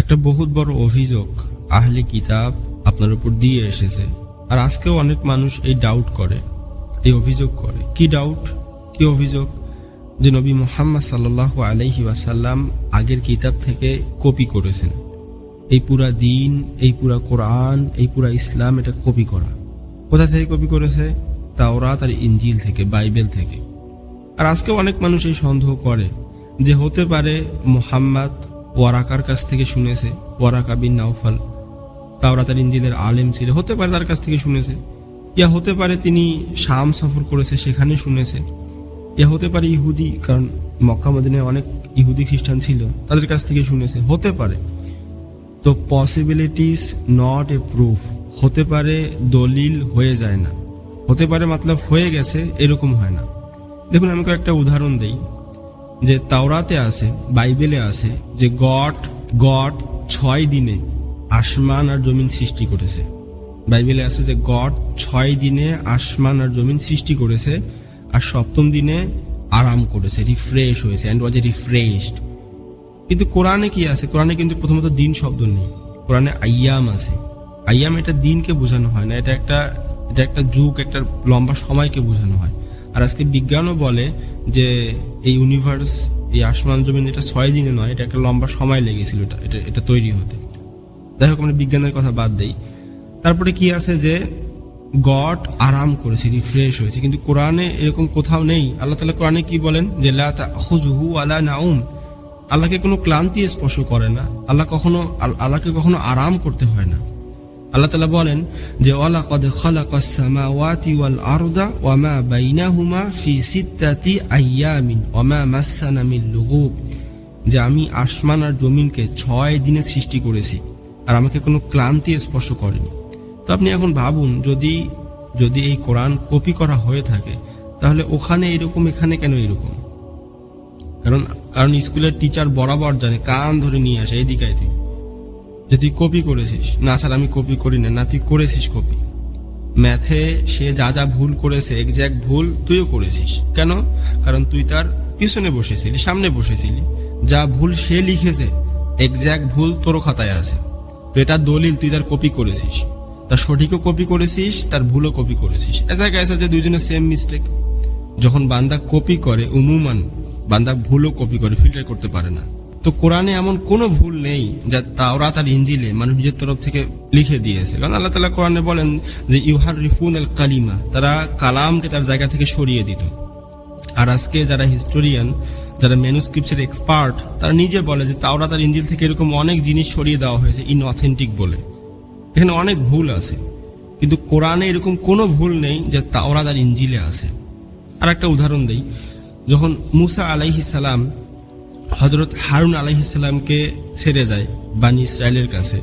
একটা বহুত বড় অভিযোগ আহলে কিতাব আপনার উপর দিয়ে এসেছে। আর আজকেও অনেক মানুষ এই ডাউট করে, এই অভিযোগ করে। কি ডাউট কি অভিযোগ? যে নবী মোহাম্মদ সাল্লাহ আলাইহি ওয়াসাল্লাম আগের কিতাব থেকে কপি করেছেন। এই পুরা দিন, এই পুরা কোরআন, এই পুরা ইসলাম এটা কপি করা। কোথা থেকে কপি করেছে? তাওরাত আর ইঞ্জিল থেকে, বাইবেল থেকে। আর আজকেও অনেক মানুষ এই সন্দেহ করে যে হতে পারে মোহাম্মদ ওয়ারাকার কাছ থেকে শুনেছে, ওয়ারাকা বিন নাউফাল তাওরাতার ইঞ্জিলের আলেম ছিল, হতে পারে তার কাছ থেকে শুনেছে। ইয়া হতে পারে তিনি শাম সফর করেছে, সেখানে শুনেছে। ইয়া হতে পারে ইহুদি, কারণ মক্কা, মদিনায় অনেক ইহুদি খ্রিস্টান ছিল, তাদের কাছ থেকে শুনেছে। হতে পারে। তো পসিবিলিটিস নট এ প্রুফ। হতে পারে দলিল হয়ে যায় না। হতে পারে মতলব হয়ে গেছে, এরকম হয় না। দেখুন, আমি কয়েকটা উদাহরণ দেই। যে তাওরাতে আছে, বাইবেলে আছে যে গড গড ছয় দিনে আসমান আর জমিন সৃষ্টি করেছে। বাইবেলে আছে যে গড ছয় দিনে আসমান আর জমিন সৃষ্টি করেছে আর সপ্তম দিনে আরাম করেছে রিফ্রেশ হয়েছে অ্যান্ড ওয়াজ রিফ্রেশড কিন্তু কোরআনে কি আছে? কোরআনে কিন্তু প্রথমত দিন শব্দ নেই। কোরআনে আইয়াম আছে। আইয়াম এটা দিনকে বোঝানো হয় না, এটা একটা এটা একটা যুগ, একটা লম্বা সময়কে বোঝানো হয়। আর আজকে বিজ্ঞানও বলে যে এই ইউনিভার্স এই আসমান জমিন এটা ছয় দিনে নয়, এটা একটা লম্বা সময় লেগেছিল এটা এটা এটা তৈরি হতে। যাই হোক, আমরা বিজ্ঞানের কথা বাদ দেই। তারপরে কি আছে যে গড আরাম করেছে রিফ্রেশ হয়েছে। কিন্তু কোরআনে এরকম কোথাও নেই। আল্লাহ তালা কোরআনে কি বলেন? যে তাখুযুহু আলা নাউম। আল্লাহকে কোনো ক্লান্তি স্পর্শ করে না। আল্লাহ কখনো, আল্লাহকে কখনো আরাম করতে হয় না। আল্লাহ তালা বলেন যে ওয়ালা কদ খালাকাস সামাওয়াতি ওয়াল আরদা ওয়া মা বাইনাহুমা ফি সিত্তাতি আইয়ামিন ওয়া মা মাসসানা মিন লুগুব। যে, আমি আসমান আর জমিনকে ছয় দিনে সৃষ্টি করেছি আর আমাকে কোনো ক্লান্তি স্পর্শ করেনি। তো আপনি এখন ভাবুন, যদি যদি এই কোরআন কপি করা হয়ে থাকে, তাহলে ওখানে এরকম, এখানে কেন এরকম? কারণ কারণ স্কুলের টিচার বরাবর জানে, কান ধরে নিয়ে আসে এইদিকে আয় তুই। যে তুই কপি করেছিস, না স্যার, আমি কপি করি না না, তুই করেছিস কপি। ম্যাথে সে যা যা ভুল করেছে একজ্যাক্ট ভুল তুইও করেছিস। কেন? কারণ তুই তার পিছনে বসেছিলি, সামনে বসেছিলি। যা ভুল সে লিখেছে একজ্যাক্ট ভুল তোর খাতায় আছে। তো এটা দলিল, তুই তার কপি করেছিস। তার সঠিকও কপি করেছিস, তার ভুলও কপি করেছিস। এসা গেছে যে দুইজনের সেম মিস্টেক যখন বান্দা কপি করে, উমুমান, বান্দা ভুলও কপি করে ফিল্টার করতে পারে না। তো কোরআনে এমন কোনো ভুল নেই যা তাওরাত আর ইঞ্জিলে মানুষ নিজের তরফ থেকে লিখে দিয়েছে। কারণ আল্লাহ তালা কোরআনে বলেন যে ইউহার রিফুন আল কালিমা তারা কালামকে তার জায়গা থেকে সরিয়ে দিত। আর আজকে যারা হিস্টোরিয়ান, যারা ম্যানুস্ক্রিপ্টসের এক্সপার্ট, তারা নিজে বলে যে, তাওরাত আর ইঞ্জিল থেকে এরকম অনেক জিনিস সরিয়ে দেওয়া হয়েছে ইন অথেন্টিক বলে। এখানে অনেক ভুল আছে। কিন্তু কোরআনে এরকম কোনো ভুল নেই যে তাওরাত আর ইঞ্জিলে আছে। আর একটা উদাহরণ দেই। যখন মুসা আলাইহি সালাম হজরত হারুন আলাইহি সালামকে ছেড়ে যায় বানি ইসরায়েলের কাছে।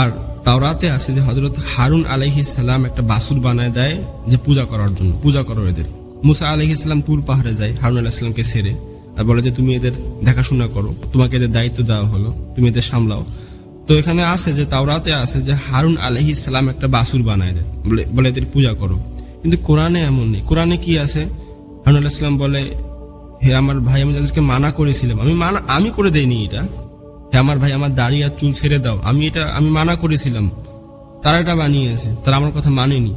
আর তাওরাতে আছে যে হজরত হারুন আলাইহি সালাম একটা বাসুর বানায় দেয় যে পূজা করার জন্য, পূজা করো এদের। মুসা আলাইহি সালাম তুর পাহাড়ে যায় হারুন আলাইহি সালামকে ছেড়ে আর বলে যে, তুমি এদের দেখাশোনা করো, তোমাকে এদের দায়িত্ব দেওয়া হলো, তুমি এদের সামলাও। তো এখানে আছে যে, তাওরাতে আছে যে হারুন আলাইহি সালাম একটা বাসুর বানায় দেয়, বলে বলে এদের পূজা করো। কিন্তু কোরআনে এমন নেই। কোরআনে কি আছে? হারুন আলাইহিস সালাম বলে হে আমার ভাই, আমি তাদেরকে মানা করেছিলাম। আমি মানা, আমি করে দেইনি এটা। হে আমার ভাই, আমার দাড়ি আর চুল ছেড়ে দাও। আমি এটা, আমি মানা করেছিলাম। তারা এটা বানিয়েছে। তারা আমার কথা মানেনি।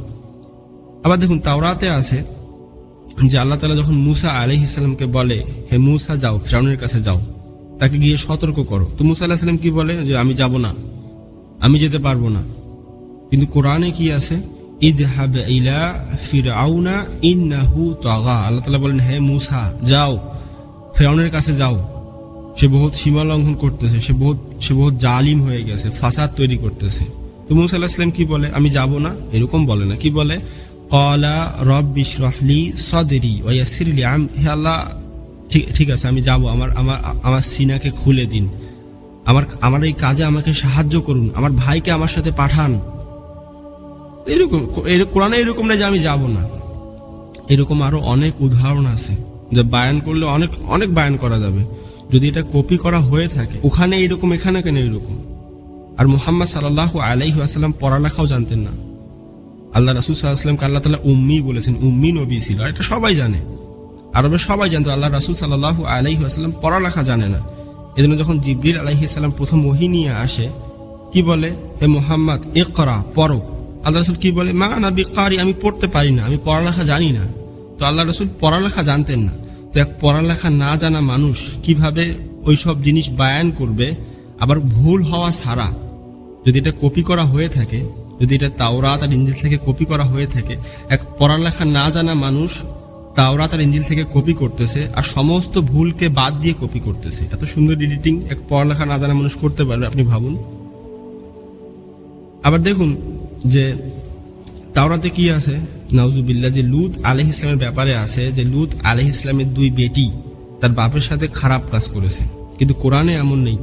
আবার দেখুন, তাওরাতে আছে যে আল্লাহ তালা যখন মুসা আলহ ইসলামকে বলে, হে মুসা যাও, ফ্রাউনের কাছে যাও। তাকে গিয়ে সতর্ক করো। তো মুসা আল্লাহ সাল্লাম কি বলে? যে, আমি যাব না। আমি যেতে পারব না। কিন্তু কোরআনে কি আছে? ইদহাব ইলা ফিরআউনা ইন্নাহু তাগা। আল্লাহ তাআলা বলেন, হে মুসা, যাও। ফিরআউনের কাছে যাও। সে বহুত সীমা লঙ্ঘন করতেছে, সে বহুত সে বহুত জালিম হয়ে গেছে, ফাসাদ তৈরি করতেছে। তো মুসা আল্লাহ সাল্লাম কি বলে? আমি যাব না, এরকম বলে না। কি বলে? কলা রব বিশরহলি সদেরি ওয়াসিরলি আম হে আল্লাহ, ঠিক ঠিক আছে, আমি যাব। আমার আমার আমার সিনাকে খুলে দিন। আমার আমার এই কাজে আমাকে সাহায্য করুন। আমার ভাইকে আমার সাথে পাঠান। এরকম, এর- কোরআনে এরকম না যে আমি যাব না। এরকম আরও অনেক উদাহরণ আছে যে বায়ান করলে অনেক অনেক বায়ান করা যাবে। যদি এটা কপি করা হয়ে থাকে, ওখানে এরকম, এখানে কেন এরকম? আর মোহাম্মদ সাল্লাহ আলাইহি আসাল্লাম পড়ালেখাও জানতেন না। আল্লাহ রাসুল সাল্লাহামকে আল্লাহ তালা উম্মি বলেছেন, উম্মি নবী ছিল। এটা সবাই জানে। আরবে সবাই জানতো, আল্লাহ রাসুল সাল্লাহ আলাইহি আসাল্লাম পড়ালেখা জানে না। এজন্য যখন জিবরিল আলাইহিসাল্লাম প্রথম ওহি নিয়ে আসে, কি বলে? হে মোহাম্মদ এ করা পড়ো। আল্লাহ রসুল কি বলে? মা না বিকারি, আমি পড়তে পারি না, আমি পড়ালেখা জানি না। তো আল্লাহ রসুল পড়ালেখা জানতেন না। তো এক পড়ালেখা না জানা মানুষ কীভাবে ওই সব জিনিস বায়ান করবে? আবার ভুল হওয়া ছাড়া যদি এটা কপি করা হয়ে থাকে, যদি এটা তাওরাত আর ইঞ্জিল থেকে কপি করা হয়ে থাকে, এক পড়ালেখা না জানা মানুষ তাওরাত আর ইঞ্জিল থেকে কপি করতেছে আর সমস্ত ভুলকে বাদ দিয়ে কপি করতেছে। এত সুন্দর এডিটিং এক পড়ালেখা না জানা মানুষ করতে পারবে, আপনি ভাবুন। আবার দেখুন যে তাওরাতে কি আছে? নাউজুবিল্লাহ, যে লুত আলহ ইসলামের ব্যাপারে আছে, যে লুত আলহ ইসলামের দুই বেটি তার বাপের সাথে খারাপ কাজ করেছে। কিন্তু কোরআনে এমন নেই।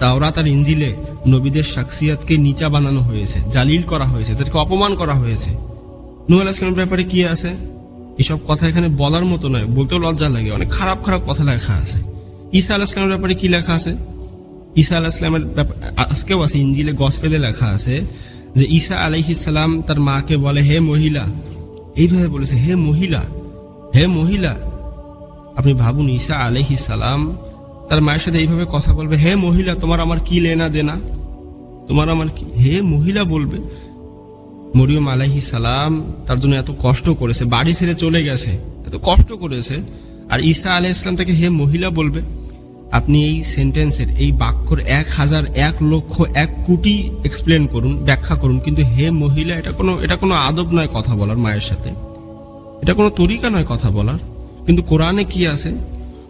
তাওরাত তার ইঞ্জিলে নবীদের শাকসিয়াতকে নিচা বানানো হয়েছে, জালিল করা হয়েছে, তাদেরকে অপমান করা হয়েছে। নূহ আলাহ ইসলামের ব্যাপারে কি আছে? এসব কথা এখানে বলার মতো নয়, বলতেও লজ্জা লাগে, অনেক খারাপ খারাপ কথা লেখা আছে। ঈসা আলাহ ইসলামের ব্যাপারে কি লেখা আছে? ঈসা আলাহ ইসলামের ব্যাপার আজকেও আছে ইঞ্জিলে গসপেলে লেখা আছে যে ঈসা আলাইহিস সালাম তার মাকে বলে, হে মহিলা। এইভাবে বলেছে, হে মহিলা হে মহিলা। আপনি ভাবুন, ঈসা আলাইহিস সালাম তার মায়ের সাথে এইভাবে কথা বলবে, হে মহিলা, তোমার আমার কি লেনা দেনা? তোমার আমার কি হে মহিলা বলবে, মরিয়ম আলাইহি সালাম তার জন্য এত কষ্ট করেছে, বাড়ি ছেড়ে চলে গেছে, এত কষ্ট করেছে। আর ঈসা আলাহ ইসলাম তাকে হে মহিলা বলবে আপনি এই সেন্টেন্সের এই বাক্যর এক হাজার এক লক্ষ এক কোটি এক্সপ্লেন করুন, ব্যাখ্যা করুন। কিন্তু হে মহিলা, এটা কোনো এটা কোনো আদব নয় কথা বলার মায়ের সাথে। এটা কোনো তরিকা নয় কথা বলার। কিন্তু কোরআনে কি আছে?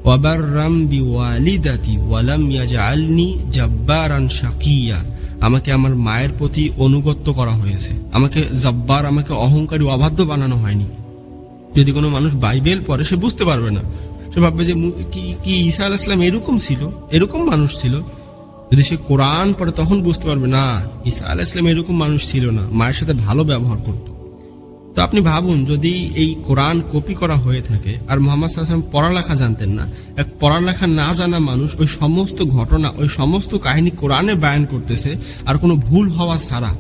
ওয়াবার রাম বি ওয়ালিদাতি ওয়ালাম ইয়াজআলনি জাব্বারান শাকিয়া। আমাকে আমার মায়ের প্রতি অনুগত্য করা হয়েছে। আমাকে জব্বার, আমাকে অহংকারী অবাধ্য বানানো হয়নি। যদি কোনো মানুষ বাইবেল পড়ে, সে বুঝতে পারবে না। সে ভাববে যে কি কি ঈসা আলাহ ইসলাম এরকম ছিল? এরকম মানুষ ছিল? যদি সে কোরআন পড়ে তখন বুঝতে পারবে, না, ঈসা আলাহ ইসলাম এরকম মানুষ ছিল না, মায়ের সাথে ভালো ব্যবহার করতো। তো আপনি ভাবুন, যদি এই কোরআন কপি করা হয়ে থাকে, আর মোহাম্মদ সাল্লাম পড়ালেখা জানতেন না, এক পড়ালেখা না জানা মানুষ ওই সমস্ত ঘটনা, ওই সমস্ত কাহিনী কোরআনে বায়ান করতেছে, আর কোনো ভুল হওয়া ছাড়া,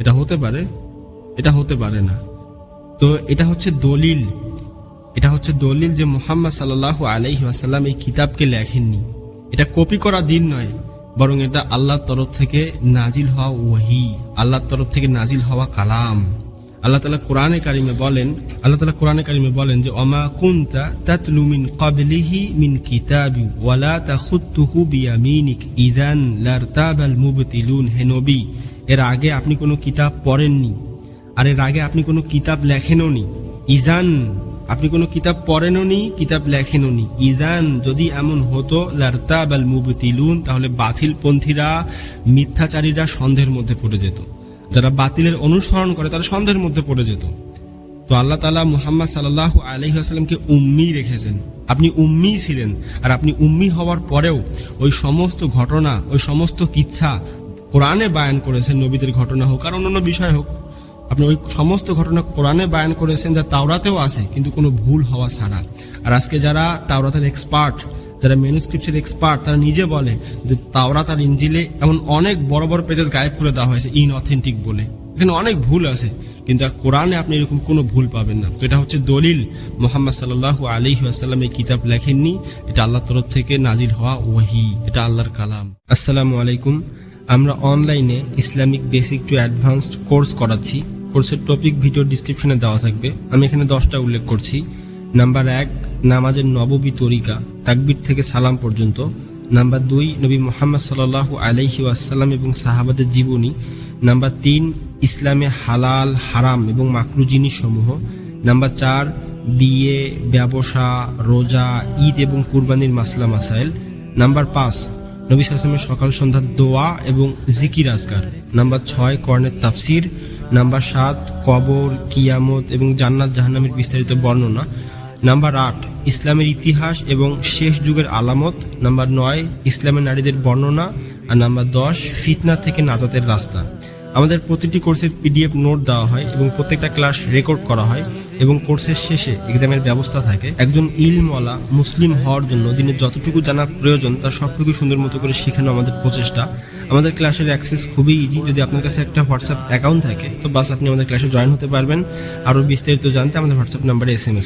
এটা হতে পারে? এটা হতে পারে না। তো এটা হচ্ছে দলিল। এটা হচ্ছে দলিল যে মোহাম্মদ সাল্লাহ আলাইহি আসাল্লাম এই কিতাবকে লেখেননি। এটা কপি করা দিন নয়, বরং এটা আল্লাহর তরফ থেকে নাজিল হওয়া ওয়াহি, আল্লাহর তরফ থেকে নাজিল হওয়া কালাম। আল্লাহ তালা কোরআনে কারিমে বলেন, আল্লাহ তালা কোরআনে কারিমে বলেন যে অমা কুন্তা তাতলু মিন ক্বাবলিহি মিন কিতাবি ওয়ালা তাখুত্তুহু বিয়ামিনিক ইদান লারতাবাল মুবতিলুন। হে এর আগে আপনি কোনো কিতাব পড়েননি, আর এর আগে আপনি কোনো কিতাব লেখেনও নি। ইজান আপনি কোনো কিতাব পড়েনও নি, কিতাব লেখেনও নি। ইজান যদি এমন হতো লারতাব আল মুবতিলুন, তাহলে বাতিল পন্থীরা মিথ্যাচারীরা সন্দেহের মধ্যে পড়ে যেত। যারা বাতিলের অনুসরণ করে, তারা সন্দেহের মধ্যে পড়ে যেত। তো আল্লাহ তালা মুহাম্মদ সাল্লাহ আলহিহাস্লামকে উম্মি রেখেছেন। আপনি উম্মি ছিলেন, আর আপনি উম্মি হওয়ার পরেও ওই সমস্ত ঘটনা, ওই সমস্ত কিচ্ছা কোরআনে বায়ান করেছেন, নবীদের ঘটনা হোক আর অন্যান্য বিষয় হোক। আপনি ওই সমস্ত ঘটনা কোরআনে বায়ান করেছেন যা তাওরাতেও আছে, কিন্তু কোনো ভুল হওয়া ছাড়া। আর আজকে যারা তাওরাতের এক্সপার্ট যারা মেনুস্ক্রিপ্টের এক্সপার্ট তারা নিজে বলে যে তাওরাত আর ইঞ্জিলে এমন অনেক বড় বড় পেজেস গায়েব করে দেওয়া হয়েছে ইন অথেন্টিক বলে। এখানে অনেক ভুল আছে, কিন্তু কোরআনে আপনি এরকম কোনো ভুল পাবেন না। তো এটা হচ্ছে দলিল। মোহাম্মদ সাল্লাহ আলী আসাল্লাম এই কিতাব লেখেননি। এটা আল্লাহর তরফ থেকে নাজিল হওয়া ওয়াহি। এটা আল্লাহর কালাম। আসসালামু আলাইকুম। আমরা অনলাইনে Islamic basic to advanced course করাচ্ছি। কোর্সের টপিক ভিডিও ডিসক্রিপশনে দেওয়া থাকবে। আমি এখানে দশটা উল্লেখ করছি। নাম্বার এক, নামাজের নববী তরিকা, তাকবির থেকে সালাম পর্যন্ত। নাম্বার দুই, নবী মোহাম্মদ সাল্লাহ আলাইহি ওয়াসাল্লাম এবং সাহাবাদের জীবনী। নাম্বার তিন, ইসলামে হালাল, হারাম এবং মাকরু জিনিসসমূহ নাম্বার চার, বিয়ে, ব্যবসা, রোজা, ঈদ এবং কুরবানির মাসলা মাসাইল। নাম্বার পাঁচ, নবী সালামের সকাল সন্ধ্যার দোয়া এবং জিকির আজকার। নাম্বার ছয়, কর্ণের তাফসির। নাম্বার সাত, কবর, কিয়ামত এবং জান্নাত জাহান্নামের বিস্তারিত বর্ণনা। নাম্বার আট, ইসলামের ইতিহাস এবং শেষ যুগের আলামত। নাম্বার নয়, ইসলামের নারীদের বর্ণনা। আর নাম্বার দশ, ফিতনা থেকে নাজাতের রাস্তা। আমাদের প্রতিটি কোর্সের পিডিএফ নোট দেওয়া হয় এবং প্রত্যেকটা ক্লাস রেকর্ড করা হয় এবং কোর্সের শেষে এক্সামের ব্যবস্থা থাকে। একজন ইলমওয়ালা মুসলিম হওয়ার জন্য দিনের যতটুকু জানা প্রয়োজন, তার সবটুকু সুন্দর মতো করে শেখানো আমাদের প্রচেষ্টা। আমাদের ক্লাসের অ্যাক্সেস খুবই ইজি যদি আপনার কাছে একটা হোয়াটসঅ্যাপ অ্যাকাউন্ট থাকে, তো বাস আপনি আমাদের ক্লাসে জয়েন হতে পারবেন। আরও বিস্তারিত জানতে আমাদের হোয়াটসঅ্যাপ নাম্বারে এস এম এস